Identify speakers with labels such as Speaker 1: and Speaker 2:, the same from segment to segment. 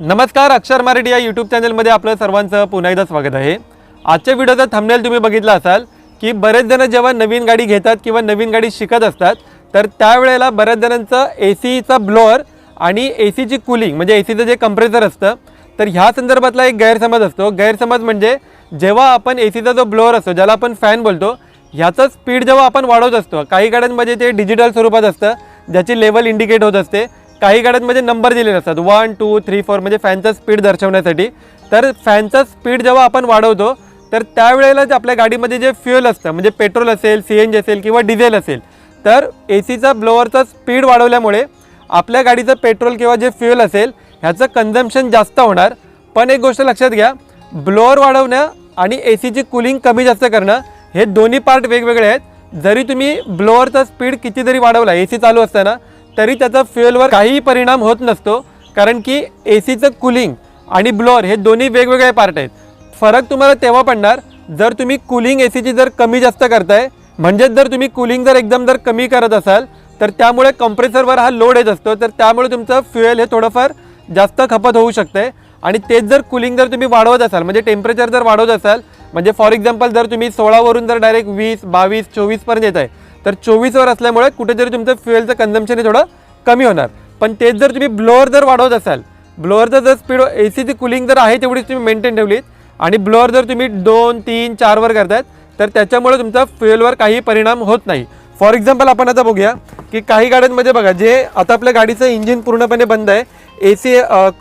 Speaker 1: नमस्कार अक्षर मराठी या यूट्यूब चॅनलमध्ये आपलं सर्वांचं पुन्हा एकदा स्वागत आहे. आजच्या व्हिडिओचा थंबनेल तुम्ही बघितला असाल की बरेच जण जेव्हा नवीन गाडी घेतात किंवा नवीन गाडी शिकत असतात तर त्यावेळेला बऱ्याच जणांचं ए सीचा ब्लोअर आणि ए सीची कुलिंग म्हणजे ए सीचं जे कंप्रेसर असतं तर ह्या संदर्भातला एक गैरसमज असतो. गैरसमज म्हणजे जेव्हा आपण ए सीचा जो ब्लोअर असतो ज्याला आपण फॅन बोलतो ह्याचं स्पीड जेव्हा आपण वाढवत असतो काही गाड्यांमध्ये ते डिजिटल स्वरूपात असतं ज्याची लेवल इंडिकेट होत असते काही गाड्यांमध्ये म्हणजे नंबर दिलेले असतात वन टू थ्री फोर म्हणजे फॅनचा स्पीड दर्शवण्यासाठी. तर फॅनचा स्पीड जेव्हा आपण वाढवतो तर त्यावेळेला जे आपल्या गाडीमध्ये जे फ्युएल असतं म्हणजे पेट्रोल असेल सी एन जी असेल किंवा डिझेल असेल तर ए सीचा ब्लोअरचा स्पीड वाढवल्यामुळे आपल्या गाडीचं पेट्रोल किंवा जे फ्युएल असेल ह्याचं कन्झम्पशन जास्त होणार. पण एक गोष्ट लक्षात घ्या ब्लोअर वाढवणं आणि ए सीची कुलिंग कमी जास्त करणं हे दोन्ही पार्ट वेगवेगळे आहेत. जरी तुम्ही ब्लोअरचा स्पीड किती जरी वाढवला ए सी चालू असताना तरी त्याचा फ्युएलवर काहीही परिणाम होत नसतो कारण की ए सीचं कुलिंग आणि ब्लोअर हे दोन्ही वेगवेगळे पार्ट आहेत. फरक तुम्हाला तेव्हा पडणार जर तुम्ही कुलिंग ए सीची जर कमी जास्त करताय म्हणजेच जर तुम्ही कुलिंग जर एकदम जर कमी करत असाल तर त्यामुळे कम्प्रेसरवर हा लोड येत असतो तर त्यामुळे तुमचं फ्युएल हे थोडंफार जास्त खपत होऊ शकते. आणि तेच जर कुलिंग जर तुम्ही वाढवत असाल म्हणजे टेम्परेचर जर वाढवत असाल म्हणजे फॉर एक्झाम्पल जर तुम्ही सोळावरून जर डायरेक्ट वीस बावीस चोवीसपर्यंत येत आहे तर चोवीसवर असल्यामुळे कुठेतरी तुमचं फ्युएलचं कन्झम्पशन हे थोडं कमी होणार. पण तेच जर तुम्ही ब्लोअर जर वाढवत असाल ब्लोअरचं जर स्पीड ए सीची कुलिंग जर आहे तेवढीच तुम्ही मेंटेन ठेवलीत आणि ब्लोअर जर तुम्ही दोन तीन चारवर करतायत तर त्याच्यामुळे तुमचा फ्युएलवर काही परिणाम होत नाही. फॉर एक्झाम्पल आपण आता बघूया की काही गाड्यांमध्ये बघा जे आता आपल्या गाडीचं इंजिन पूर्णपणे बंद आहे ए सी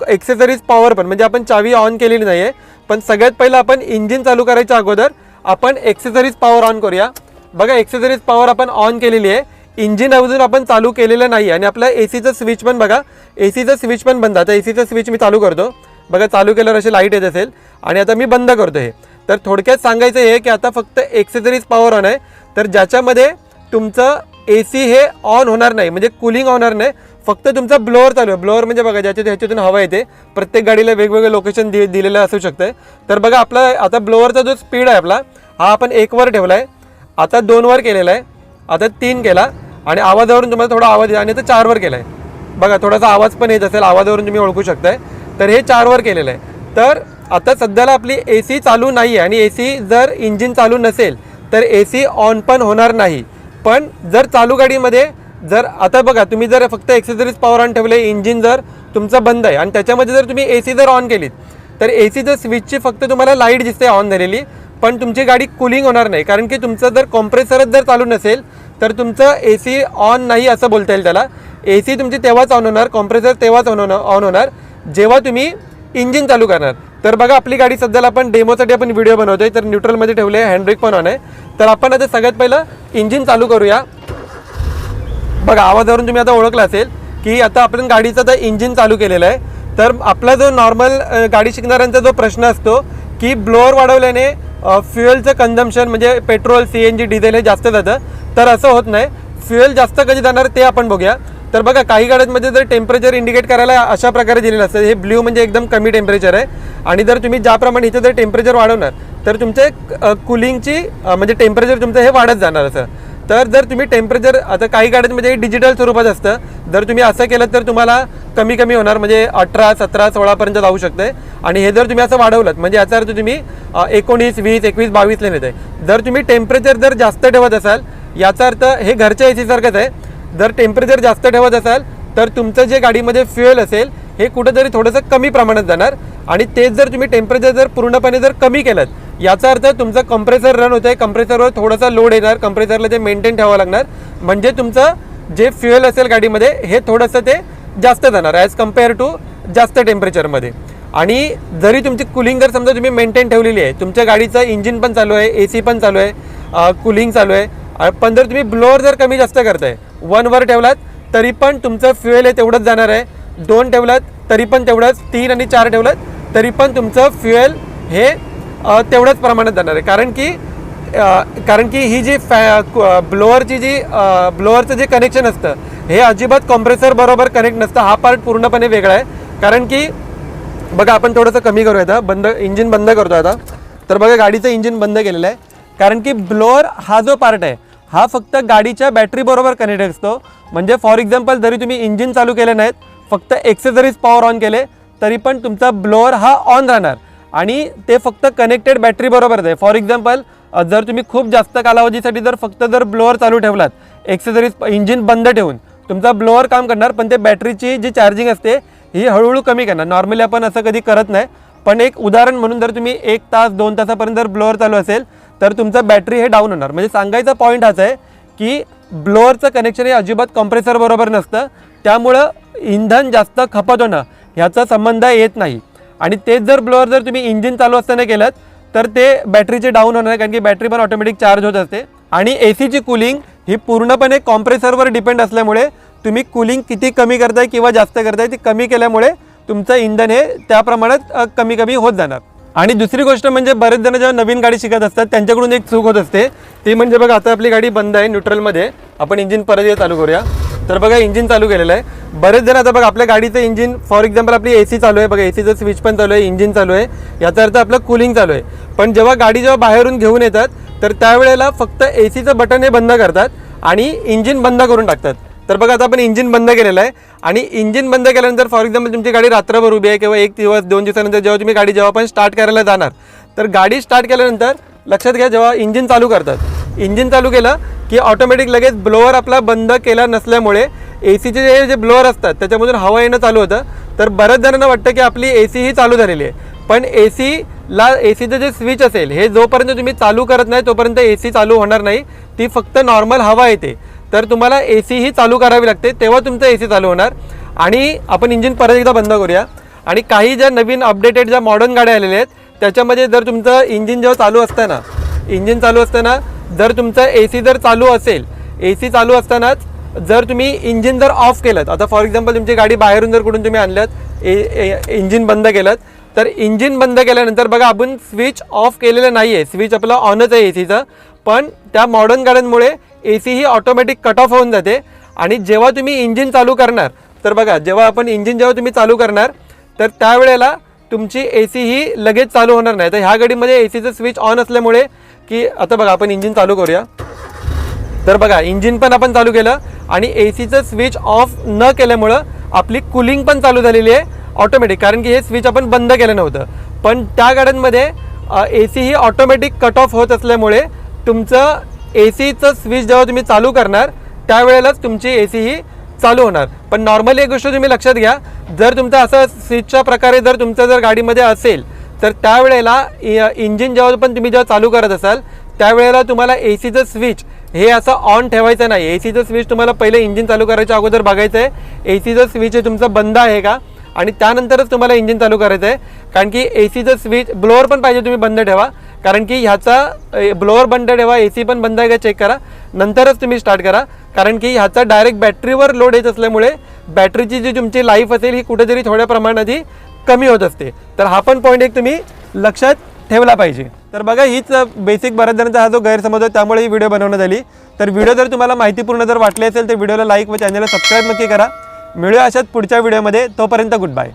Speaker 1: एक्सेसरीज पॉवर पण. म्हणजे आपण चावी ऑन केलेली नाही आहे पण सगळ्यात पहिलं आपण इंजिन चालू करायच्या अगोदर आपण एक्सेसरीज पॉवर ऑन करूया. बघा एक्सेसरीज पॉवर आपण ऑन केलेली आहे. इंजिन अजून आपण चालू केलेलं नाही आणि आपलं ए सीचं स्विच पण बघा ए सीचं स्विच पण बंद. आता ए सीचं स्विच मी चालू करतो. बघा चालू केल्यावर अशी लाइट येत असेल. आणि आता मी बंद करतो हे. तर थोडक्यात सांगायचं हे की आता फक्त एक्सेसरीज पॉवर ऑन आहे. तर ज्याच्यामध्ये तुमचं ए सी हे ऑन होणार नाही म्हणजे कुलिंग होणार नाही. फक्त तुमचा ब्लोअर चालू आहे. ब्लोअर म्हणजे बघा ज्याच्यात ह्याच्यातून हवा येते प्रत्येक गाडीला वेगवेगळं लोकेशन दि दिलेलं असू शकतं तर बघा आपला आता ब्लोअरचा जो स्पीड आहे आपला हा आपण एकवर ठेवला आहे आता दोनवर केलेला आहे. आता तीन केला. आणि आवाजावरून तुम्हाला थोडा आवाज आणि आता चारवर केला आहे बघा थोडासा आवाज पण येत असेल. आवाजावरून तुम्ही ओळखू शकताय. तर हे चारवर केलेलं आहे. तर आता सध्याला आपली ए सी चालू नाही आहे आणि ए सी जर इंजिन चालू नसेल तर ए सी ऑन पण होणार नाही. पण जर चालू गाडीमध्ये जर आता बघा तुम्ही जर फक्त एक्सेसरीज पॉवर ऑन ठेवले इंजिन जर तुमचं बंद आहे. आणि त्याच्यामध्ये जर तुम्ही ए सी जर ऑन केलीत तर ए सीचं स्विचची फक्त तुम्हाला लाइट दिसते ऑन झालेली. पण तुमची गाडी कुलिंग होणार नाही. कारण की तुमचं जर कॉम्प्रेसरच जर चालू नसेल तर तुमचं ए सी ऑन नाही असं बोलता येईल त्याला. ए सी तुमची तेव्हाच ऑन होणार कॉम्प्रेसर तेव्हाच ऑन होणार ऑन होणार जेव्हा तुम्ही इंजिन चालू करणार. तर बघा आपली गाडी सध्याला आपण डेमोसाठी आपण व्हिडिओ बनवतोय तर न्यूट्रलमध्ये ठेवले हँडब्रेक पण ऑन आहे. तर आपण आता सगळ्यात पहिलं इंजिन चालू करूया. बघा आवाजावरून तुम्ही आता ओळखला असेल की आता आपण गाडीचं आता इंजिन चालू केलेलं आहे. तर आपला जो नॉर्मल गाडी शिकणाऱ्यांचा जो प्रश्न असतो की ब्लोअर वाढवल्याने फ्युएलचं कन्झम्पशन म्हणजे petrol C N G diesel हे जास्त जातं. तर असं होत नाही. फ्युएल जास्त कधी जाणार ते आपण बघूया. तर बघा काही गाड्यांमध्ये जर टेम्परेचर इंडिकेट करायला अशा प्रकारे दिलेलं असतं. हे ब्ल्यू म्हणजे एकदम कमी टेम्परेचर आहे. आणि जर तुम्ही ज्याप्रमाणे इथं जर टेम्परेचर वाढवणार तर तुमचे कुलिंगची म्हणजे टेम्परेचर तुमचं हे वाढत जाणार असं. तर जर तुम्ही टेम्परेचर आता काही गाड्यांमध्ये म्हणजे डिजिटल स्वरूपात असतं. जर तुम्ही असं केलं तर तुम्हाला कमी कमी होणार म्हणजे अठरा सतरा सोळापर्यंत जाऊ शकते. आणि हे जर तुम्ही असं वाढवलं म्हणजे याचा अर्थ तुम्ही एकोणीस वीस एकवीस बावीसला नेत आहे जर तुम्ही टेम्परेचर जर जास्त ठेवत असाल याचा अर्थ हे घरच्या एसीसारखंच आहे. जर टेम्परेचर जास्त ठेवत असाल तर तुमचं जे गाडीमध्ये फ्युएल असेल हे कुठंतरी थोडंसं कमी प्रमाणात जाणार. आणि तेच जर तुम्ही टेम्परेचर जर पूर्णपणे जर कमी केलं याचा अर्थ तुमचं कंप्रेसर रन होत आहे कंप्रेसरवर थोडासा लोड येणार. कंप्रेसरला ते मेंटेन ठेवावं लागणार. म्हणजे तुमचं जे फ्युएल असेल गाडीमध्ये हे थोडंसं ते जास्त जाणार ॲज कंपेअर टू जास्त टेम्परेचरमध्ये आणि जरी तुमची कुलिंग जर समजा तुम्ही मेंटेन ठेवलेली आहे तुमच्या गाडीचं इंजिन पण चालू आहे ए सी पण चालू आहे कुलिंग चालू आहे पण जर तुम्ही ब्लोअर जर कमी जास्त करताय वनवर ठेवलात तरी पण तुमचं फ्युएल हे तेवढंच जाणार आहे. दोन ठेवलात तरी पण तेवढंच तीन आणि चार ठेवलात तरी पण तुमचं फ्युएल हे तेवढ्याच प्रमाणात जाणार आहे. कारण की कारण की ही जी फॅ ब्लोअरची जी ब्लोअरचं जे कनेक्शन असतं हे अजिबात कॉम्प्रेसर बरोबर कनेक्ट नसतं. हा पार्ट पूर्णपणे वेगळा आहे. कारण की बघा आपण थोडंसं कमी करूया आता. बंद इंजिन बंद करतो आता. तर बघा गाडीचं इंजिन बंद केलेलं आहे. कारण की ब्लोअर हा जो पार्ट आहे हा फक्त गाडीच्या बॅटरीबरोबर कनेक्ट असतो. म्हणजे फॉर एक्झाम्पल जरी तुम्ही इंजिन चालू केले नाहीत फक्त एक्सेसरीज पॉवर ऑन केले तरी पण तुमचा ब्लोअर हा ऑन राहणार. आणि ते फक्त कनेक्टेड बॅटरी बरोबरच आहे. फॉर एक्झाम्पल जर तुम्ही खूप जास्त कालावधीसाठी जर फक्त जर ब्लोअर चालू ठेवलात एक्सेसरीज इंजिन बंद ठेवून तुमचा ब्लोअर काम करणार पण ते बॅटरीची जी चार्जिंग असते ही हळूहळू कमी करणार. नॉर्मली आपण असं कधी करत नाही पण एक उदाहरण म्हणून जर तुम्ही एक तास दोन तासापर्यंत जर ब्लोअर चालू असेल तर तुमचं बॅटरी हे डाऊन होणार. म्हणजे सांगायचा पॉईंट हाच आहे की ब्लोअरचं कनेक्शन हे अजिबात कॉम्प्रेसर बरोबर नसतं. त्यामुळं इंधन जास्त खपत होणं ह्याचा संबंध येत नाही. आणि तेच जर ब्लोअर जर तुम्ही इंजिन चालू असताना केलं तर ते बॅटरीचे डाऊन होणार कारण की बॅटरी पण ऑटोमॅटिक चार्ज होत असते. आणि ए सीची कुलिंग ही पूर्णपणे कॉम्प्रेसरवर डिपेंड असल्यामुळे तुम्ही कुलिंग किती कमी करताय किंवा जास्त करताय ती कमी केल्यामुळे तुमचं इंधन हे त्या प्रमाणात कमी कमी होत जाणार. आणि दुसरी गोष्ट म्हणजे बरेच जण जेव्हा नवीन गाडी शिकत असतात त्यांच्याकडून एक चूक होत असते. ती म्हणजे बघा आता आपली गाडी बंद आहे न्यूट्रलमध्ये आपण इंजिन परत चालू करूया. तर बघा इंजिन चालू केलेलं आहे. बरेच जण आता बघा आपल्या गाडीचं इंजिन फॉर एक्झाम्पल आपली ए सी चालू आहे. बघा ए सीचं स्विच पण चालू आहे इंजिन चालू आहे. याचा अर्थ आपलं कुलिंग चालू आहे. पण जेव्हा गाडी जेव्हा बाहेरून घेऊन येतात तर त्यावेळेला फक्त ए सीचं बटन हे बंद करतात आणि इंजिन बंद करून टाकतात. तर बघा आता आपण इंजिन बंद केलेलं आहे. आणि इंजिन बंद केल्यानंतर फॉर एक्झाम्पल तुमची गाडी रात्रभर उभी आहे किंवा एक दिवस दोन दिवसानंतर जेव्हा तुम्ही गाडी जेव्हा पण स्टार्ट करायला जाणार तर गाडी स्टार्ट केल्यानंतर लक्षात घ्या जेव्हा इंजिन चालू करतात. इंजिन चालू केलं की ऑटोमॅटिक लगेच ब्लोअर आपला बंद केला नसल्यामुळे ए सीचे जे जे ब्लोअर असतात त्याच्यामधून हवा येणं चालू होतं. तर बऱ्याच जणांना वाटतं की आपली ए सी ही चालू झालेली आहे. पण ए सीला ए सीचं जे स्विच असेल हे जोपर्यंत तुम्ही चालू करत नाही तोपर्यंत ए सी चालू होणार नाही. ती फक्त नॉर्मल हवा येते. तर तुम्हाला ए सी ही चालू करावी लागते तेव्हा तुमचं ए सी चालू होणार. आणि आपण इंजिन परत एकदा बंद करूया. आणि काही ज्या नवीन अपडेटेड ज्या मॉडर्न गाड्या आलेल्या आहेत त्याच्यामध्ये जर तुमचं इंजिन जेव्हा चालू असताना इंजिन चालू असताना जर तुमचं ए सी जर चालू असेल ए सी चालू असतानाच जर तुम्ही इंजिन जर ऑफ केलं आता फॉर एक्झाम्पल तुमची गाडी बाहेरून जर कुठून तुम्ही आणल्यात ए इंजिन बंद केलं तर इंजिन बंद केल्यानंतर बघा आपण स्विच ऑफ केलेलं नाही आहे स्विच आपलं ऑनच आहे ए सीचं पण त्या मॉडर्न गाड्यांमुळे ए सी ही ऑटोमॅटिक कट ऑफ होऊन जाते. आणि जेव्हा तुम्ही इंजिन चालू करणार तर बघा जेव्हा आपण इंजिन जेव्हा तुम्ही चालू करणार तर त्यावेळेला तुमची ए सी ही लगेच चालू होणार नाही. तर ह्या गाडीमध्ये ए सीचं स्विच ऑन असल्यामुळे की आता बघा आपण इंजिन चालू करूया. तर बघा इंजिन पण आपण चालू केलं आणि ए सीचं स्विच ऑफ न केल्यामुळं आपली कुलिंग पण चालू झालेली आहे ऑटोमॅटिक कारण की हे स्विच आपण बंद केलं नव्हतं. पण त्या गाड्यांमध्ये ए सी ही ऑटोमॅटिक कट ऑफ होत असल्यामुळे तुमचं ए सीचं स्विच जेव्हा तुम्ही चालू करणार त्यावेळेलाच तुमची ए सी ही चालू होणार. पण नॉर्मली एक गोष्ट तुम्ही लक्षात घ्या जर तुमचं असं स्विचच्या प्रकारे जर तुमचं जर गाडीमध्ये असेल तर त्यावेळेला इंजिन जेव्हा पण तुम्ही जेव्हा चालू करत असाल त्यावेळेला तुम्हाला ए सीचं स्विच हे असं ऑन ठेवायचं नाही. ए सीचं स्विच तुम्हाला पहिले इंजिन चालू करायच्या अगोदर बघायचं आहे ए सीचं स्विच हे तुमचं बंद आहे का? आणि त्यानंतरच तुम्हाला इंजिन चालू करायचं आहे कारण की ए सीचं स्विच ब्लोअर पण पाहिजे तुम्ही बंद ठेवा. कारण की ह्याचा ब्लोअर बंद ठेवा ए सी पण बंद आहे का चेक करा. नंतरच तुम्ही स्टार्ट करा. कारण की ह्याचा डायरेक्ट बॅटरीवर लोड येत असल्यामुळे बॅटरीची जी तुमची लाईफ असेल ही कुठेतरी थोड्या प्रमाणात ही कमी होत असते. तर हा पण पॉईंट एक तुम्ही लक्षात ठेवला पाहिजे. तर बघा हीच बेसिक बऱ्याच जणांचा हा जो गैरसमज होता त्यामुळे ही व्हिडिओ बनवण्यात आली. तर व्हिडिओ जर तुम्हाला माहितीपूर्ण जर वाटली असेल तर व्हिडिओला लाईक व चॅनलला सबस्क्राईब नक्की करा. मिळूया अशाच पुढच्या व्हिडिओमध्ये तोपर्यंत गुड बाय